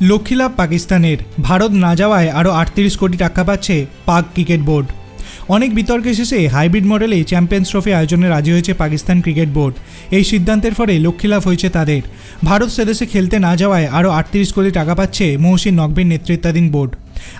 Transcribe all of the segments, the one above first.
লক্ষ্মীলাভ পাকিস্তানের ভারত না যাওয়ায় আরও আটত্রিশ কোটি টাকা পাচ্ছে পাক ক্রিকেট বোর্ড। অনেক বিতর্কের শেষে হাইব্রিড মডেলে চ্যাম্পিয়ন্স ট্রফি আয়োজনে রাজি হয়েছে পাকিস্তান ক্রিকেট বোর্ড। এই সিদ্ধান্তের ফলে লক্ষ্মীলাভ হয়েছে তাদের। ভারত সেদেশে খেলতে না যাওয়ায় আরও আটত্রিশ কোটি টাকা পাচ্ছে মহসিন নকবির নেতৃত্বাধীন বোর্ড।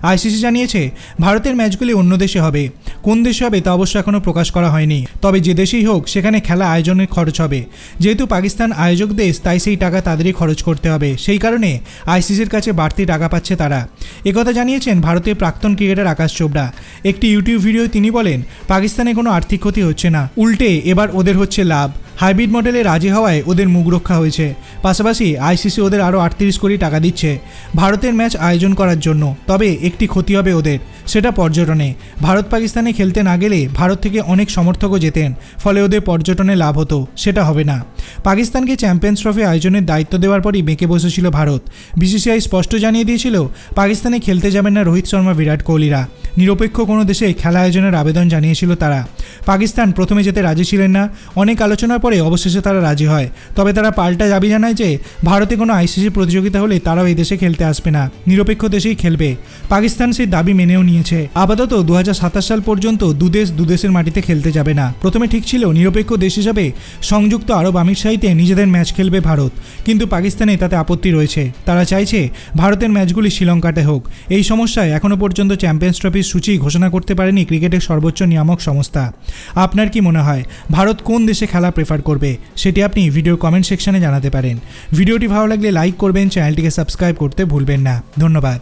আইসিসি জানিয়েছে, ভারতের ম্যাচগুলি অন্য দেশে হবে। কোন দেশে হবে তা অবশ্য এখনও প্রকাশ করা হয়নি। তবে যে দেশেই হোক, সেখানে খেলা আয়োজনের খরচ হবে। যেহেতু পাকিস্তান আয়োজক দেশ তাই সেই টাকা তাদেরই খরচ করতে হবে। সেই কারণে আইসিসির কাছে বাড়তি টাকা পাচ্ছে তারা। একথা জানিয়েছেন ভারতের প্রাক্তন ক্রিকেটার আকাশ চোপড়া। একটি ইউটিউব ভিডিও তিনি বলেন, পাকিস্তানে কোনো আর্থিক ক্ষতি হচ্ছে না। উল্টে এবার ওদের হচ্ছে লাভ। হাইব্রিড মডেলে রাজি হওয়ায় ওদের মুখ রক্ষা হয়েছে। পাশাপাশি আইসিসি ওদের আরও আটত্রিশ কোটি টাকা দিচ্ছে ভারতের ম্যাচ আয়োজন করার জন্য। তবে একটি ক্ষতি হবে ওদের, সেটা পর্যটনে। ভারত পাকিস্তানে খেলতে না গেলে ভারত থেকে অনেক সমর্থকও যেতেন, ফলে ওদের পর্যটনে লাভ হতো, সেটা হবে না। পাকিস্তানকে চ্যাম্পিয়ন্স ট্রফি আয়োজনের দায়িত্ব দেওয়ার পরই বেঁকে বসেছিল ভারত। বিসিসিআই স্পষ্ট জানিয়ে দিয়েছিল, পাকিস্তানে খেলতে যাবেন না রোহিত শর্মা, বিরাট কোহলিরা। নিরপেক্ষ কোনো দেশে খেলা আয়োজনের আবেদন জানিয়েছিল তারা। পাকিস্তান প্রথমে যেতে রাজি ছিলেন না। অনেক আলোচনার পরে অবশেষে তারা রাজি হয়। তবে তারা পাল্টা দাবি জানায় যে, ভারতে কোনো আইসিসি প্রতিযোগিতা হলে তারাও এই দেশে খেলতে আসবে না। নিরপেক্ষ দেশেই খেলবে। পাকিস্তান সেই দাবি মেনেও নিয়েছে। আপাতত দু হাজার সাতাশ সাল পর্যন্ত দুদেশ দুদেশের মাটিতে খেলতে যাবে না। প্রথমে ঠিক ছিল, নিরপেক্ষ দেশ হিসাবে সংযুক্ত আরব আমিরশাহিতে নিজেদের ম্যাচ খেলবে ভারত। কিন্তু পাকিস্তানে তাতে আপত্তি রয়েছে। তারা চাইছে, ভারতের ম্যাচগুলি শ্রীলঙ্কাতে হোক। এই সমস্যায় এখনও পর্যন্ত চ্যাম্পিয়ন্স ট্রফির সূচি ঘোষণা করতে পারেনি ক্রিকেটের সর্বোচ্চ নিয়ামক সংস্থা। আপনার কি মনে হয়, ভারত কোন দেশে খেলা প্রেফার করবে? সেটি আপনি ভিডিও কমেন্ট সেকশনে জানাতে পারেন। ভিডিওটি ভালো লাগলে লাইক করবেন চ্যানেলটিকে সাবস্ক্রাইব করতে ভুলবেন না। ধন্যবাদ।